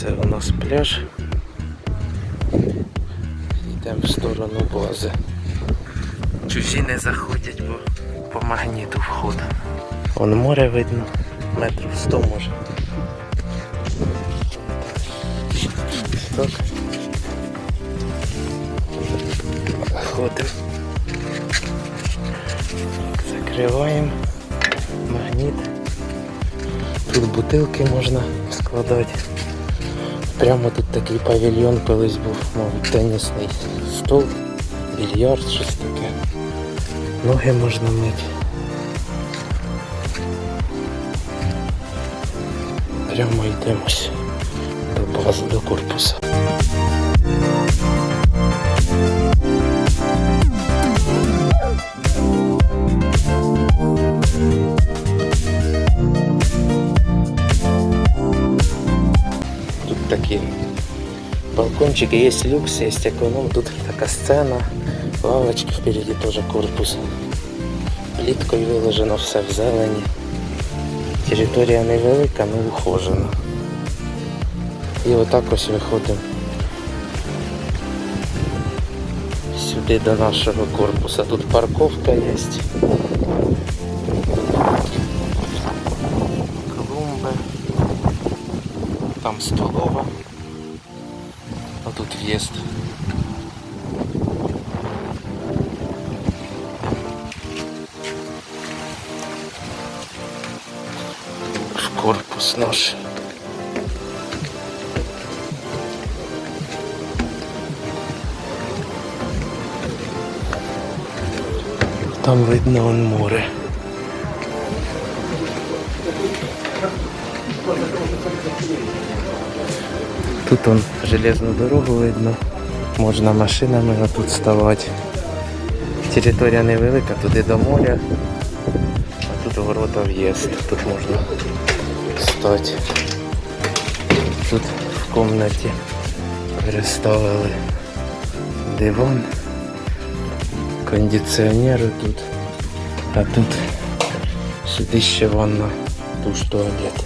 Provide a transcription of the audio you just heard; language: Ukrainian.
Це у нас пляж. Йдемо в сторону бази. Чужі не заходять, бо по магніту вход. Вон море видно, метрів 100 може. Так. Ходимо. Закриваємо магніт. Тут бутилки можна складати. Прямо тут такий павільйон колись був, мабуть, тенісний стол, більярд, щось таке. Ноги можна мити. Прямо йдемось до бази, до корпусу. Такі балкончики, є люкс, є економ, тут така сцена, лавочки впереді теж корпус. Пліткою виложено все в зелені. Територія невелика, але ухожена. І отак ось виходимо сюди до нашого корпуса. Тут парковка є. Там столова. А тут в'їзд. В корпус наш. Там видно он море. Тут он железну дорогу видно. Можна машинами отут ставати. Територія невелика, туди до моря. А тут ворота в'їзд. Тут можна стати. Тут в кімнаті переставили диван, кондиціонери тут. А тут сюди ще ванна, душ туалет.